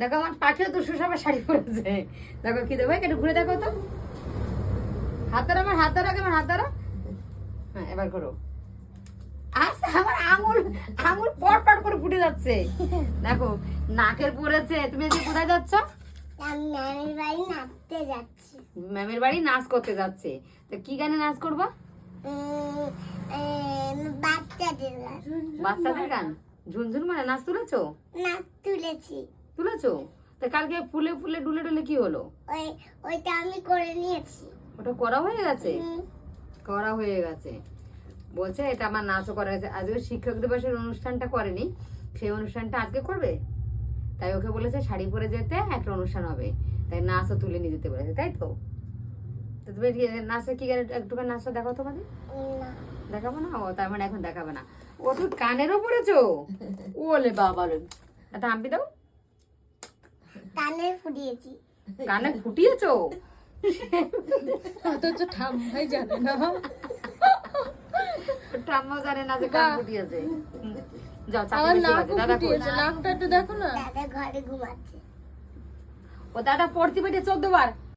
দেখো আমার পাখিও তো সুসাবা শাড়ি পরেছে। দেখো কি দেবো একটু ঘুরে দেখো তো। হাত ধরো আমার হাত ধরো আমার হাত ধরো। হ্যাঁ এবার করো আস্তে আমার আঙুল আঙুল পট পট করে ফুটে যাচ্ছে। দেখো নাকের পড়েছে তুমি আজকে কোথায় যাচ্ছ? নানির বাড়ি নাচতে যাচ্ছি। ম্যামের বাড়ি নাচ করতে যাচ্ছে। তো কি গানে নাচ করবা? বাচ্চাদের গান। বাচ্চাদের গান? ঝুনঝুন মানে নাচ তুলেছো? নাচ তুলেছি। তুলেছো? তা কালকে ফুলে ফুলে ডুলে ডুলে কি হলো? ওই ওইটা আমি করে নিয়েছি। ওটা করা হয়ে গেছে? করা হয়ে গেছে। বলছে এটা আমার নাচও করা হয়েছে। আজকে শিক্ষক দিবসের অনুষ্ঠানটা করেনি। সেই অনুষ্ঠানটা আজকে করবে? তাই ওকে বলেছে শাড়ি পরে যেতে একটা অনুষ্ঠান হবে। তাই নাচও তুলে নিয়ে যেতে বলেছে তাই তো? তো তুমি নাচে কি একটুখানি নাচটা দেখাও তোমাদের? দেখাবো না? ও তার মানে এখন দেখাবে না। ও তুই কানেরও পড়েছো ওলে বাবা রে একটা হাম্পি দাও। কানে ফুটিয়েছি। কানে ফুটিয়েছো? অথচ ঠাম্মাই জানে না। ঠাম্মা জানে না যে কান ফুটিয়েছে। যাও চাকরি দাদা ফুটিয়েছে। নাকটা একটু দেখো না। দাদা ঘরে ঘুমাচ্ছে। ও দাদা পড়তে পেটে চোদ্দ বার।